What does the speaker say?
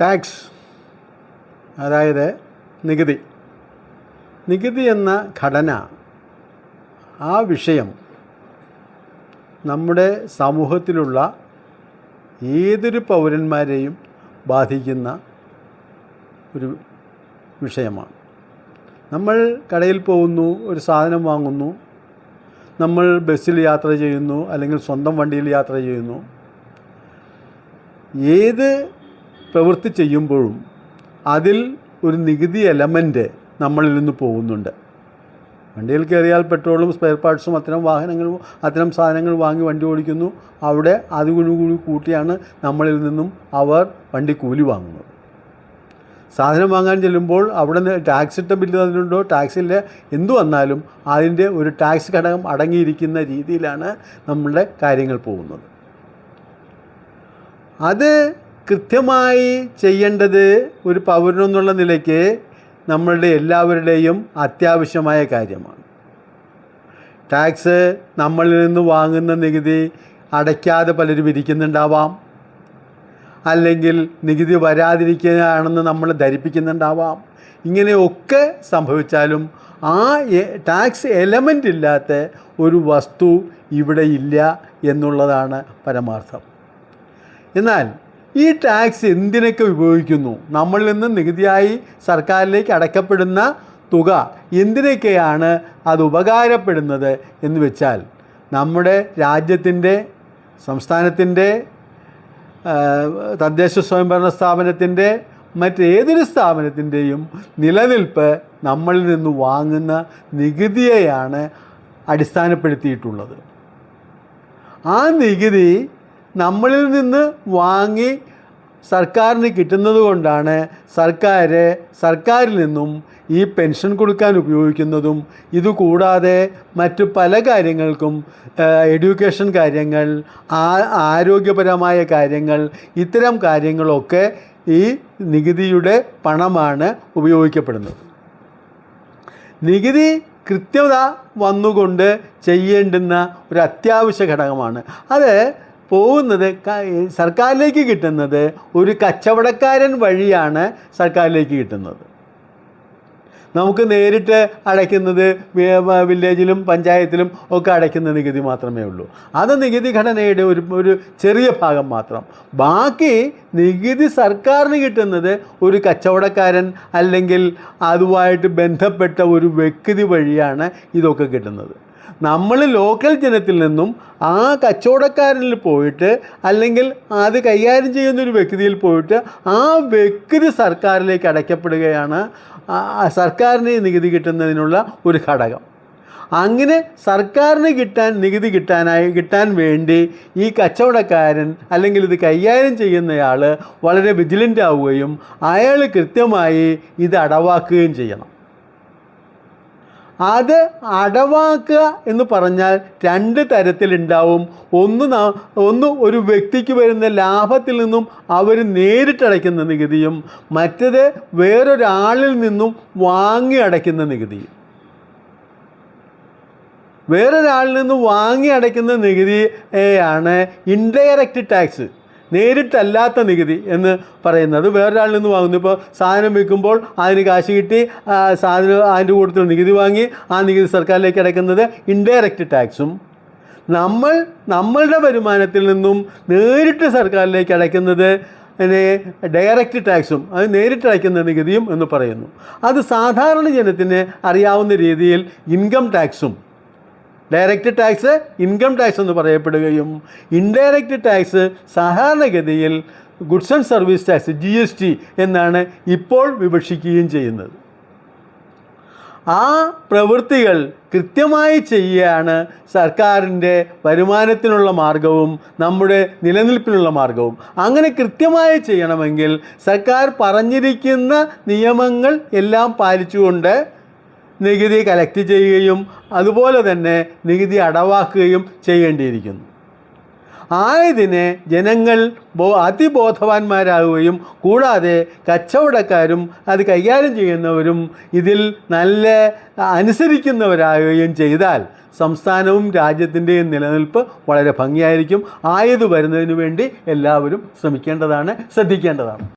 Tax അതായത് നികുതി. നികുതി എന്ന ഘടന ആ വിഷയം നമ്മുടെ സമൂഹത്തിലുള്ള ഏതൊരു പൗരന്മാരെയും ബാധിക്കുന്ന ഒരു വിഷയമാണ്. നമ്മൾ കടയിൽ പോകുന്നു ഒരു സാധനം വാങ്ങുന്നു നമ്മൾ ബസ്സിൽ യാത്ര ചെയ്യുന്നു അല്ലെങ്കിൽ സ്വന്തം വണ്ടിയിൽ യാത്ര ചെയ്യുന്നു. ഏത് പ്രവൃത്തി ചെയ്യുമ്പോഴും അതിൽ ഒരു നികുതി എലമെന്റ് നമ്മളിൽ നിന്ന് പോകുന്നുണ്ട്. വണ്ടിയിൽ കയറിയാൽ പെട്രോളും സ്പെയർ പാർട്സും അത്തരം വാഹനങ്ങളും അത്തരം സാധനങ്ങൾ വാങ്ങി വണ്ടി ഓടിക്കുന്നു. അവിടെ അതുകൂടി കൂട്ടിയാണ് നമ്മളിൽ നിന്നും അവർ വണ്ടി കൂലി വാങ്ങുന്നത്. സാധനം വാങ്ങാൻ ചെല്ലുമ്പോൾ അവിടെ നിന്ന് ടാക്സ് ഇട്ട ബില്ല് തന്നിട്ടുണ്ടോ? ടാക്സില്ല എന്തു വന്നാലും അതിന്റെ ഒരു ടാക്സ് ഘടകം അടങ്ങിയിരിക്കുന്ന രീതിയിലാണ് നമ്മളുടെ കാര്യങ്ങൾ പോകുന്നത്. അത് കൃത്യമായി ചെയ്യേണ്ടത് ഒരു പൗരനെന്നുള്ള നിലയ്ക്ക് നമ്മളുടെ എല്ലാവരുടെയും അത്യാവശ്യമായ കാര്യമാണ്. ടാക്സ് നമ്മളിൽ നിന്ന് വാങ്ങുന്ന നികുതി അടയ്ക്കാതെ പലരും ഇരിക്കുന്നുണ്ടാവാം. അല്ലെങ്കിൽ നികുതി വരാതിരിക്കുകയാണെന്ന് നമ്മൾ ധരിപ്പിക്കുന്നുണ്ടാവാം. ഇങ്ങനെയൊക്കെ സംഭവിച്ചാലും ആ ടാക്സ് എലമെന്റ് ഇല്ലാത്ത ഒരു വസ്തു ഇവിടെ ഇല്ല എന്നുള്ളതാണ് പരമാർത്ഥം. എന്നാൽ ഈ ടാക്സ് എന്തിനൊക്കെ ഉപയോഗിക്കുന്നു നമ്മളിൽ നിന്ന് നികുതിയായി സർക്കാരിലേക്ക് അടയ്ക്കപ്പെടുന്ന തുക എന്തിനൊക്കെയാണ് അത് ഉപകാരപ്പെടുന്നത് എന്ന് വെച്ചാൽ നമ്മുടെ രാജ്യത്തിന്റെ സംസ്ഥാനത്തിന്റെ തദ്ദേശ സ്വയംഭരണ സ്ഥാപനത്തിന്റെ മറ്റേതൊരു സ്ഥാപനത്തിന്റെയും നിലനിൽപ്പ് നമ്മളിൽ നിന്ന് വാങ്ങുന്ന നികുതിയെയാണ് അടിസ്ഥാനപ്പെടുത്തിയിട്ടുള്ളത്. ആ നികുതി നമ്മളിൽ നിന്ന് വാങ്ങി സർക്കാരിന് കിട്ടുന്നത് കൊണ്ടാണ് സർക്കാർ സർക്കാരിൽ നിന്നും ഈ പെൻഷൻ കൊടുക്കാൻ ഉപയോഗിക്കുന്നതും ഇതുകൂടാതെ മറ്റു പല കാര്യങ്ങൾക്കും എഡ്യൂക്കേഷൻ കാര്യങ്ങൾ ആരോഗ്യപരമായ കാര്യങ്ങൾ ഇത്തരം കാര്യങ്ങളൊക്കെ ഈ നികുതിയുടെ പണമാണ് ഉപയോഗിക്കപ്പെടുന്നത്. നികുതി കൃത്യത വന്നുകൊണ്ട് ചെയ്യേണ്ടുന്ന ഒരു അത്യാവശ്യ ഘടകമാണ്. അത് പോകുന്നത് സർക്കാരിലേക്ക് കിട്ടുന്നത് ഒരു കച്ചവടക്കാരൻ വഴിയാണ് സർക്കാരിലേക്ക് കിട്ടുന്നത്. നമുക്ക് നേരിട്ട് അടയ്ക്കുന്നത് വില്ലേജിലും പഞ്ചായത്തിലും ഒക്കെ അടയ്ക്കുന്ന നികുതി മാത്രമേ ഉള്ളൂ. അത് നികുതി ഘടനയുടെ ഒരു ഒരു ചെറിയ ഭാഗം മാത്രം. ബാക്കി നികുതി സർക്കാരിന് കിട്ടുന്നത് ഒരു കച്ചവടക്കാരൻ അല്ലെങ്കിൽ അതുമായിട്ട് ബന്ധപ്പെട്ട ഒരു വ്യക്തി വഴിയാണ് ഇതൊക്കെ കിട്ടുന്നത്. നമ്മൾ ലോക്കൽ ജനത്തിൽ നിന്നും ആ കച്ചവടക്കാരനിൽ പോയിട്ട് അല്ലെങ്കിൽ അത് കൈകാര്യം ചെയ്യുന്ന ഒരു വ്യക്തിയിൽ പോയിട്ട് ആ വ്യക്തി സർക്കാരിലേക്ക് അടയ്ക്കപ്പെടുകയാണ് സർക്കാരിന് നികുതി കിട്ടുന്നതിനുള്ള ഒരു ഘടകം. അങ്ങനെ സർക്കാരിന് കിട്ടാൻ നികുതി കിട്ടാനായി കിട്ടാൻ വേണ്ടി ഈ കച്ചവടക്കാരൻ അല്ലെങ്കിൽ ഇത് കൈകാര്യം ചെയ്യുന്നയാൾ വളരെ വിജിലന്റ് ആവുകയും അയാൾ കൃത്യമായി ഇത് അടവാക്കുകയും ചെയ്യണം. അത് അടവാക്കുക എന്ന് പറഞ്ഞാൽ രണ്ട് തരത്തിലുണ്ടാവും. ഒന്ന് ഒന്ന് ഒരു വ്യക്തിക്ക് വരുന്ന ലാഭത്തിൽ നിന്നും അവർ നേരിട്ടടയ്ക്കുന്ന നികുതിയും മറ്റത് വേറൊരാളിൽ നിന്നും വാങ്ങി അടയ്ക്കുന്ന നികുതിയും. വേറൊരാളിൽ നിന്ന് വാങ്ങി അടയ്ക്കുന്ന നികുതിയാണ് ഇൻഡയറക്റ്റ് ടാക്സ് നേരിട്ടല്ലാത്ത നികുതി എന്ന് പറയുന്നത്. വേറൊരാളിൽ നിന്ന് വാങ്ങുന്നു. ഇപ്പോൾ സാധനം വിൽക്കുമ്പോൾ അതിന് കാശ് കിട്ടി സാധനം അതിന്റെ കൂട്ടത്തിൽ നികുതി വാങ്ങി ആ നികുതി സർക്കാരിലേക്ക് അടയ്ക്കുന്നത് ഇൻഡയറക്റ്റ് ടാക്സും നമ്മൾ നമ്മളുടെ വരുമാനത്തിൽ നിന്നും നേരിട്ട് സർക്കാരിലേക്ക് അടയ്ക്കുന്നത് പിന്നെ ഡയറക്റ്റ് ടാക്സും അത് നേരിട്ട് അടയ്ക്കുന്ന നികുതിയും എന്ന് പറയുന്നു. അത് സാധാരണ ജനത്തിന് അറിയാവുന്ന രീതിയിൽ ഇൻകം ടാക്സും ഡയറക്റ്റ് ടാക്സ് ഇൻകം ടാക്സ് എന്ന് പറയപ്പെടുകയും ഇൻഡയറക്റ്റ് ടാക്സ് സാധാരണഗതിയിൽ goods and service tax G S T എന്നാണ് ഇപ്പോൾ വിവക്ഷിക്കുകയും ചെയ്യുന്നത്. ആ പ്രവൃത്തികൾ കൃത്യമായി ചെയ്യുകയാണ് സർക്കാരിന്റെ വരുമാനത്തിനുള്ള മാർഗവും നമ്മുടെ നിലനിൽപ്പിനുള്ള മാർഗവും. അങ്ങനെ കൃത്യമായി ചെയ്യണമെങ്കിൽ സർക്കാർ പറഞ്ഞിരിക്കുന്ന നിയമങ്ങൾ എല്ലാം പാലിച്ചുകൊണ്ട് നികുതി കലക്ട് ചെയ്യുകയും അതുപോലെ തന്നെ നികുതി അടവാക്കുകയും ചെയ്യേണ്ടിയിരിക്കുന്നു. ആയതിനെ ജനങ്ങൾ ബോ അതിബോധവാന്മാരാകുകയും കൂടാതെ കച്ചവടക്കാരും അത് കൈകാര്യം ചെയ്യുന്നവരും ഇതിൽ നല്ല അനുസരിക്കുന്നവരാകുകയും ചെയ്താൽ സംസ്ഥാനവും രാജ്യത്തിന്റെയും നിലനിൽപ്പ് വളരെ ഭംഗിയായിരിക്കും. ആയത് വരുന്നതിന് വേണ്ടി എല്ലാവരും ശ്രമിക്കേണ്ടതാണ് ശ്രദ്ധിക്കേണ്ടതാണ്.